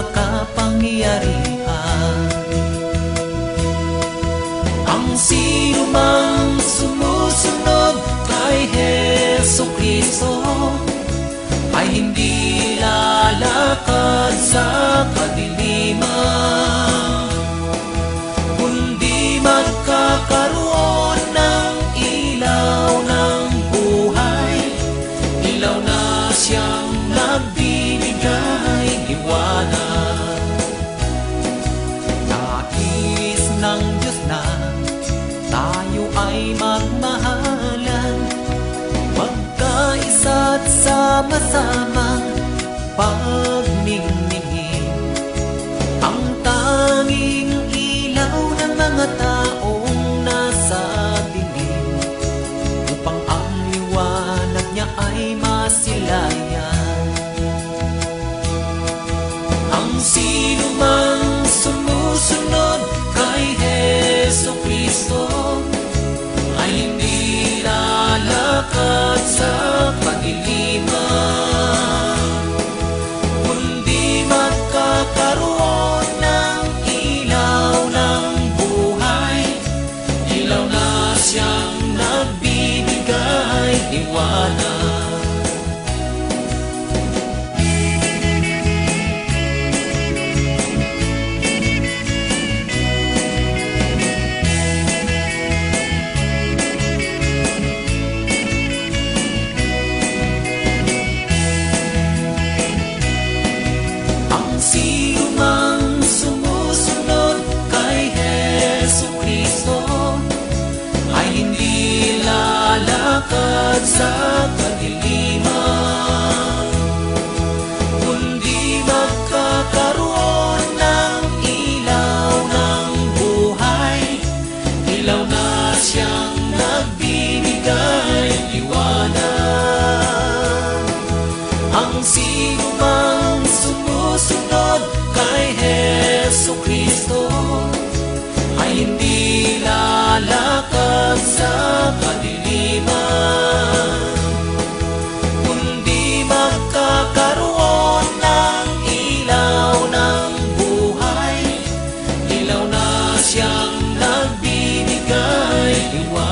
makapangyarihan. Ang sino mang sumusunod kay Heso Kristo Ay hindi lalakad sa kadiliman Kundi magkakaroon ng ilaw ng buhay. Ilaw na siyang nagbibigay liwanag ng Diyos na tayo ay magmahalan. Magkaisa't sama-samang pagniningin. Ang tanging ilaw ng mga taong nasa dilim Upang ang liwanag niya ay masilayan. Ang sino mang sa kadiliman kundi magkakaroon ng ilaw ng buhay. Ilaw na siyang nagbibigay liwanag lalakad sa kadiliman. Kundi magkakaroon ng ilaw ng buhay. Ilaw na siyang nagbibigay liwanag. Ang sino mang sumusunod kay Heso Kristo ay hindi lalakad you are.